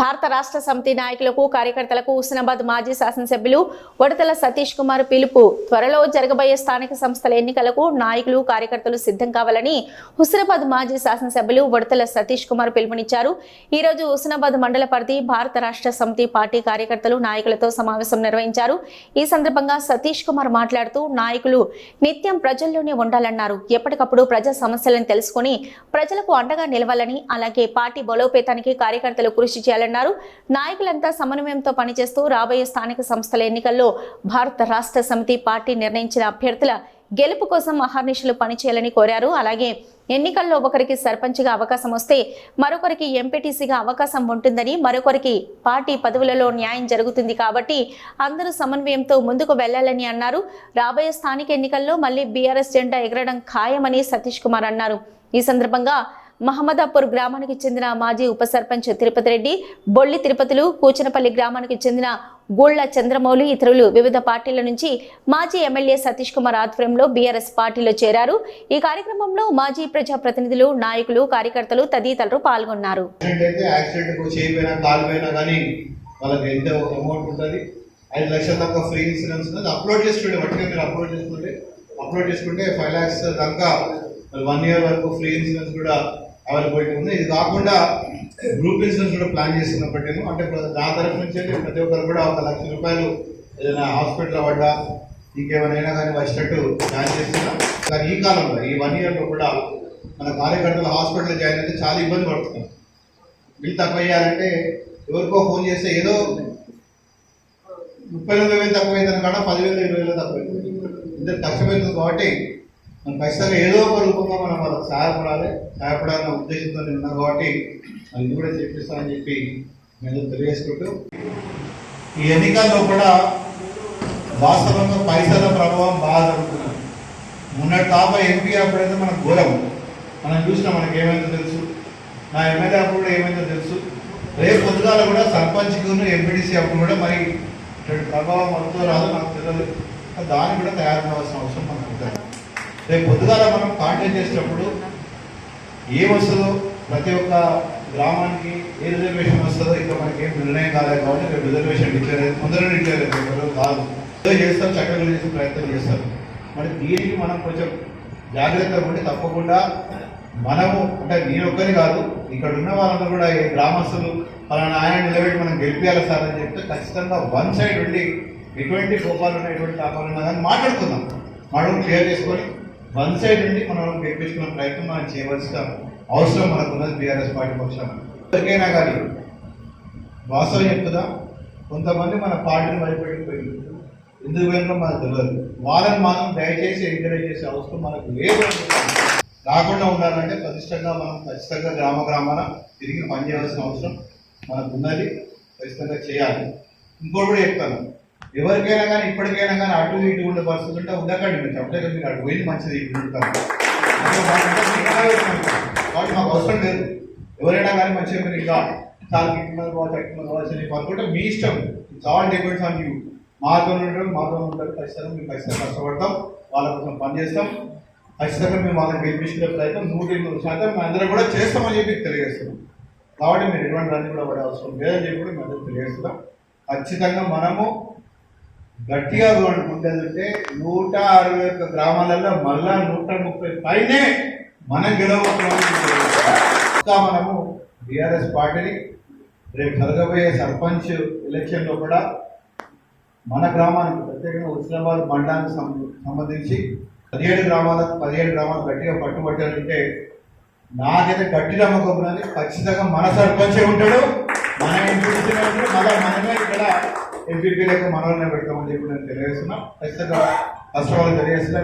భారత రాష్ట్ర సమితి నాయకులకు కార్యకర్తలకు హుస్నాబాద్ మాజీ శాసనసభ్యులు వడతల సతీష్ కుమార్ పిలుపు. త్వరలో జరగబోయే స్థానిక సంస్థల ఎన్నికలకు నాయకులు కార్యకర్తలు సిద్ధం కావాలని హుస్నాబాద్ మాజీ శాసనసభ్యులు వడతల సతీష్ కుమార్ పిలుపునిచ్చారు. ఈ రోజు హుస్నాబాద్ మండల పరిధి భారత రాష్ట్ర సమితి పార్టీ కార్యకర్తలు నాయకులతో సమావేశం నిర్వహించారు. ఈ సందర్భంగా సతీష్ కుమార్ మాట్లాడుతూ నాయకులు నిత్యం ప్రజల్లోనే ఉండాలన్నారు. ఎప్పటికప్పుడు ప్రజా సమస్యలను తెలుసుకొని ప్రజలకు అండగా నిలవాలని అలాగే పార్టీ బలోపేతానికి కార్యకర్తలు కృషి చేయాలని అన్నారు నాయకులంతా సమన్వయంతో పనిచేస్తూ రాబోయే స్థానిక సంస్థల ఎన్నికల్లో భారత రాష్ట్ర సమితి పార్టీ నిర్ణయించిన అభ్యర్థుల గెలుపు కోసం అహర్నిశలు పనిచేయాలని కోరారు. అలాగే ఎన్నికల్లో ఒకరికి సర్పంచ్గా అవకాశం వస్తే మరొకరికి ఎంపీటీసీగా అవకాశం ఉంటుందని మరొకరికి పార్టీ పదవులలో న్యాయం జరుగుతుంది కాబట్టి అందరూ సమన్వయంతో ముందుకు వెళ్ళాలని అన్నారు. రాబోయే స్థానిక ఎన్నికల్లో మళ్ళీ బీఆర్ఎస్ జెండా ఎగరడం ఖాయమని సతీష్ కుమార్ అన్నారు. ఈ సందర్భంగా మహమ్మదాపూర్ గ్రామానికి చెందిన మాజీ ఉప సర్పంచ్ తిరుపతి రెడ్డి బొల్లి తిరుపతులు కూచనపల్లి గ్రామానికి చెందిన గోళ్ళ చంద్రమౌళి ఇతరులు వివిధ పార్టీల నుంచి మాజీ ఎమ్మెల్యే సతీష్ కుమార్ ఆధ్వర్యంలో బీఆర్ఎస్ పార్టీలో చేరారు. ఈ కార్యక్రమంలో మాజీ ప్రజాప్రతినిధులు నాయకులు కార్యకర్తలు తదితరులు పాల్గొన్నారు. ఐదు లక్షల దాకా ఫ్రీ ఇన్సూరెన్స్ ఉన్నది. అప్లోడ్ చేసుకుంటే వాటికి మీరు అప్లోడ్ చేసుకుంటే అప్లోడ్ చేసుకుంటే ఫైవ్ ల్యాక్స్ దాకా వన్ ఇయర్ వరకు ఫ్రీ ఇన్సూరెన్స్ కూడా అవైలబిలిటీ ఉంది. ఇది కాకుండా గ్రూప్ ఇన్సూరెన్స్ కూడా ప్లాన్ చేస్తున్నప్పటికేమో అంటే నా తరఫు నుంచి ప్రతి ఒక్కరు కూడా ఒక లక్ష రూపాయలు ఏదైనా హాస్పిటల్ పడ్డా ఇంకేమైనా కానీ వచ్చినట్టు ప్లాన్ చేస్తున్నాం. కానీ ఈ కాలంలో ఈ వన్ ఇయర్లో కూడా మన కార్యకర్తలు హాస్పిటల్ జాయిన్ అయితే చాలా ఇబ్బంది పడుతున్నాం బిల్ తక్కువ అయ్యారంటే ఎవరికో ఫోన్ చేస్తే ఏదో ముప్పై రెండు వేలు తక్కువ అయిందని కాడ పదివేలు ఇరవై వేలు తక్కువ ఇంత ఇద్దరు కష్టమవుతుంది కాబట్టి మనం ఖచ్చితంగా ఏదో ఒక రూపంగా మనం వాళ్ళకి సహాయపడాలి సహాయపడాలనే ఉద్దేశంతో నేను ఉన్నా కాబట్టి అది కూడా చెప్పిస్తానని చెప్పి నేను తెలియజేసుకుంటూ ఈ ఎన్నికల్లో కూడా వాస్తవంగా పైసల ప్రభావం బాగా జరుగుతున్నది మొన్నటి తాప ఎంపీ అప్పుడైతే మనకు ఘోరం మనం చూసినా మనకి ఏమైందో తెలుసు. నా ఎమ్మెల్యే అప్పుడు కూడా ఏమైందో తెలుసు. రేపు పొద్దుగాల కూడా సర్పంచ్కి ఎంపీడీసీ అప్పుడు కూడా మరి ప్రభావం వస్తుందో రాదో నాకు తెలియదు. దాన్ని కూడా తయారు కావాల్సిన అవసరం మనకు ఉంటుంది రేపు పొద్దుగాల మనం కాంటాక్ట్ చేసేటప్పుడు ఏం వస్తుందో ప్రతి ఒక్క గ్రామానికి ఏ రిజర్వేషన్ వస్తుందో ఇంకా మనకి ఏం నిర్ణయం కాలేదు కాబట్టి రేపు రిజర్వేషన్ డిక్లేర్ అయ్యింది. ముందర డిక్లేర్ అయ్యింది. కాదు. ఏదో చేస్తారు చక్కగా చేసే ప్రయత్నం చేస్తారు. మరి దీనికి మనం కొంచెం జాగ్రత్తగా ఉండి తప్పకుండా మనము అంటే నేను ఒక్కరి కాదు ఇక్కడ ఉన్న వాళ్ళందరూ కూడా ఈ గ్రామస్తులు పలానా ఆయన నిలబెట్టి మనం గెలిపించాలి సార్ అని చెప్తే ఖచ్చితంగా వన్ సైడ్ ఉండి ఎటువంటి కోపాలు ఉన్నాయి ఎటువంటి తాపాలు ఉన్నా కానీ మాట్లాడుకుందాం. మనం క్లియర్ చేసుకొని వన్ సైడ్ ఉండి మనం గెలిపించుకునే ప్రయత్నం మనం చేయవలసిన అవసరం మనకు ఉన్నది బీఆర్ఎస్ పార్టీ పక్షాన. ఎవరికైనా కానీ వాస్తవం చెప్తుందా కొంతమంది మన పార్టీని భయపెట్టిపోయింది ఎందుకు పోయినో మనకు తెలియదు. వాళ్ళని మనం దయచేసి ఎంకరేజ్ చేసే అవసరం మనకు లేదు. రాకుండా ఉండాలంటే ప్రతిష్టంగా మనం ఖచ్చితంగా గ్రామ గ్రామాన తిరిగి పనిచేయాల్సిన అవసరం మనకు ఉన్నది ఖచ్చితంగా చేయాలి. ఇంకోటి కూడా చెప్తాను. ఎవరికైనా కానీ ఇప్పటికైనా కానీ అటు ఇటు ఉండే పరిస్థితి ఉంటే ఉండకండి మీరు. చెప్పలేదు మీరు అటు పోయింది మంచిది ఉంటారు. కాబట్టి మాకు అవసరం లేదు. ఎవరైనా కానీ మంచిగా మీరు ఇంకా చాలా కిట్టుమని కావచ్చు ఎట్టుమని కావచ్చు అనుకుంటే మీ ఇష్టం. It's all depends on you మాతో ఉంటారు మాతో ఉంటారు ఖచ్చితంగా మేము ఖచ్చితంగా కష్టపడతాం. వాళ్ళ కోసం పనిచేస్తాం ఖచ్చితంగా మేము వాళ్ళకి గెలిపించుకునే ప్రయత్నం నూట ఎనిమిది శాతం మేము అందరం కూడా చేస్తామని చెప్పి తెలియజేస్తున్నాం. కాబట్టి మీరు ఎటువంటి రన్ కూడా పడే అవసరం లేదని చెప్పి కూడా మేము అందరూ తెలియజేస్తున్నాం. ఖచ్చితంగా మనము గట్టిగా ఉండేదంటే నూట అరవై ఒక్క గ్రామాలలో మళ్ళా నూట ముప్పై పైనే మనం గెలవకుండా మనము బీఆర్ఎస్ పార్టీని రేపు జరగబోయే సర్పంచ్ ఎలక్షన్లో కూడా మన గ్రామానికి ప్రత్యేకంగా ఉస్లామాబాద్ మండలానికి సం- సంబంధించి పదిహేడు గ్రామాలకు పదిహేడు గ్రామాలు గట్టిగా పట్టుబట్టాలంటే నాకైతే గట్టి నమ్మకం ఉన్నది. ఖచ్చితంగా మన సర్పంచే ఉంటాడు. మన ఇంటి మళ్ళీ మనమే ఇక్కడ ఎంపీపీ లేక మనల్ని పెడతామని చెప్పి నేను తెలియజేస్తున్నా. ఖచ్చితంగా కష్టపడాలని తెలియజేస్తున్నా.